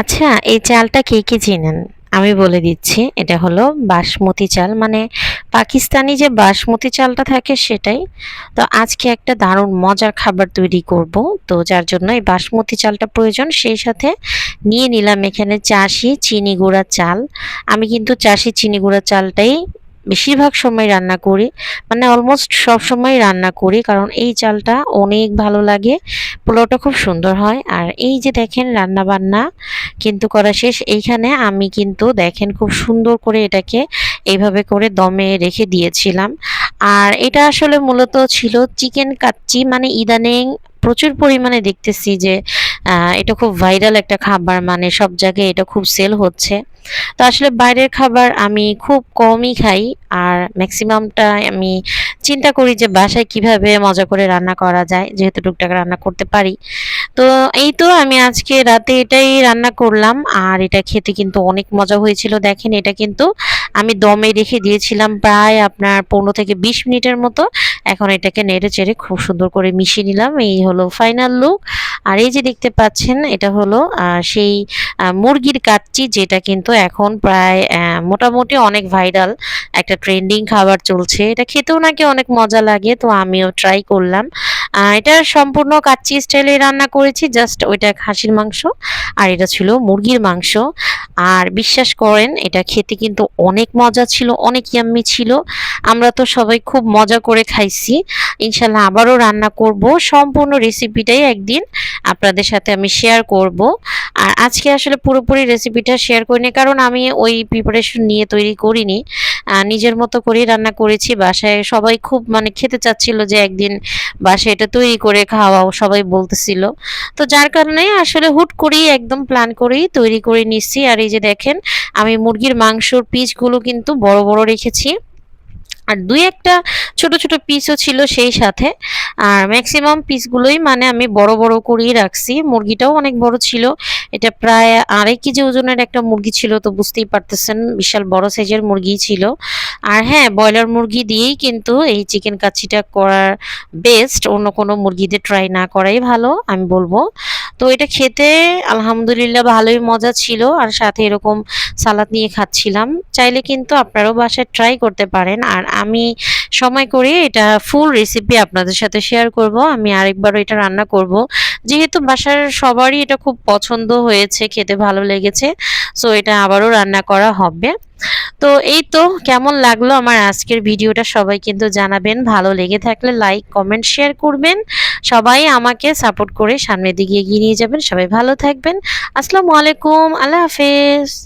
আচ্ছা এই চালটা কে কে চেনেন আমি বলে দিচ্ছি, এটা হলো বাসমতি চাল মানে পাকিস্তানি যে বাসমতি চালটা থাকে সেটাই। তো আজকে একটা দারুণ মজার খাবার তৈরি করব, তো যার জন্য এই বাসমতি চালটা প্রয়োজন, সেই সাথে নিয়ে নিলাম এখানে চাষি চিনি গুঁড়া চাল। আমি কিন্তু চাষি চিনি গুঁড়া চালটাই বেশিরভাগ সময় রান্না করি। মানে অলমোস্ট সব সময় রান্না করি কারণ এই চালটা অনেক ভালো লাগে, পোলাওটা খুব সুন্দর হয়। আর এই যে দেখেন রান্না বান্না কিন্তু করা শেষ, এইখানে আমি কিন্তু দেখেন খুব সুন্দর করে এটাকে এইভাবে করে দমে রেখে দিয়েছিলাম। আর এটা আসলে মূলত ছিল চিকেন কাচ্চি মানে ইদানিং প্রচুর পরিমাণে দেখতেছি যে এটা খুব ভাইরাল একটা খাবার মানে সব জায়গায় এটা খুব সেল হচ্ছে। তো আসলে বাইরের খাবার আমি খুব কমই খাই, আর ম্যাক্সিমামটা আমি চিন্তা করি যে বাসায় কীভাবে মজা করে রান্না করা যায়, যেহেতু টুকটাক রান্না করতে পারি। তো এই তো আমি আজকে রাতে এটাই রান্না করলাম, আর এটা খেতে কিন্তু অনেক মজা হয়েছিল, দেখেন এটা কিন্তু আমি দমে রেখে দিয়েছিলাম প্রায় আপনার পনেরো থেকে বিশ মিনিটের মতো। এখন এটাকে নেড়ে চেড়ে খুব সুন্দর করে মিশিয়ে নিলাম। এই হলো ফাইনাল লুক আর এই যে দেখতে পাচ্ছেন, এটা হলো সেই মুরগির কাচ্চি, যেটা কিন্তু এখন প্রায় মোটামুটি অনেক ভাইরাল একটা ট্রেন্ডিং খাবার চলছে। এটা খেতেও নাকি অনেক মজা লাগে, তো আমিও ট্রাই করলাম। এটা সম্পূর্ণ কাচ্চি স্টাইলে রান্না করেছি জাস্ট ওইটা খাসির মাংস। আর এটা ছিল মুরগির মাংস। আর বিশ্বাস করেন, এটা খেতে কিন্তু অনেক মজা ছিল, অনেক ইয়াম্মি ছিল। আমরা তো সবাই খুব মজা করে খাইছি। ইনশাল্লাহ আবারও রান্না করব। সম্পূর্ণ রেসিপিটাই একদিন আপনাদের সাথে আমি শেয়ার করব। আর আজকে আসলে পুরোপুরি রেসিপিটা শেয়ার করিনি, কারণ আমি ওই প্রিপারেশন নিয়ে তৈরি করিনি। নিজের মতো করেই রান্না করেছি বাসায়। সবাই খুব মানে খেতে চাচ্ছিল যে একদিন বাসায় এটা তৈরি করে খাওয়াও, সবাই বলতেছিল। তো যার কারণে আসলে হুট করেই একদম প্ল্যান করেই তৈরি করে নিচ্ছি। আর এই যে দেখেন, আমি মুরগির মাংসর পিসগুলো কিন্তু বড় বড় রেখেছি। আর দুই একটা ছোট ছোট পিসও ছিল সেই সাথে। আর ম্যাক্সিমাম পিসগুলোই মানে আমি বড় বড় করেই রাখছি। মুরগিটাও অনেক বড় ছিল। এটা প্রায় আড়াই কেজি ওজনের একটা মুরগি ছিল, তো বুঝতেই পারতেছেন, বিশাল বড় সাইজের মুরগি ছিল। আর হ্যাঁ ব্রয়লার মুরগি দিয়েই কিন্তু এই চিকেন কাচ্ছিটা করার বেস্ট অন্য কোনো মুরগিদের ট্রাই না করাই ভালো, আমি বলব। তো এটা খেতে আলহামদুলিল্লাহ ভালোই মজা ছিল, আর সাথে এরকম সালাদ নিয়ে খাচ্ছিলাম। চাইলে কিন্তু আপনারাও বাসায় ট্রাই করতে পারেন, আর আমি সময় করে এটা ফুল রেসিপি আপনাদের সাথে শেয়ার করব, আমি আরেকবারও এটা রান্না করব। যেহেতু বাসার সবারই এটা খুব পছন্দ হয়েছে, খেতে ভালো লেগেছে সো এটা আবারও রান্না করা হবে। তো এই তো, কেমন লাগল আমার আজকের ভিডিওটা সবাই কিন্তু জানাবেন। ভালো লেগে থাকলে লাইক কমেন্ট শেয়ার করবেন। সবাই আমাকে সাপোর্ট করে সামনের দিকে এগিয়ে নিয়ে যাবেন। সবাই ভালো থাকবেন। আসসালামু আলাইকুম, আল্লাহ হাফেজ।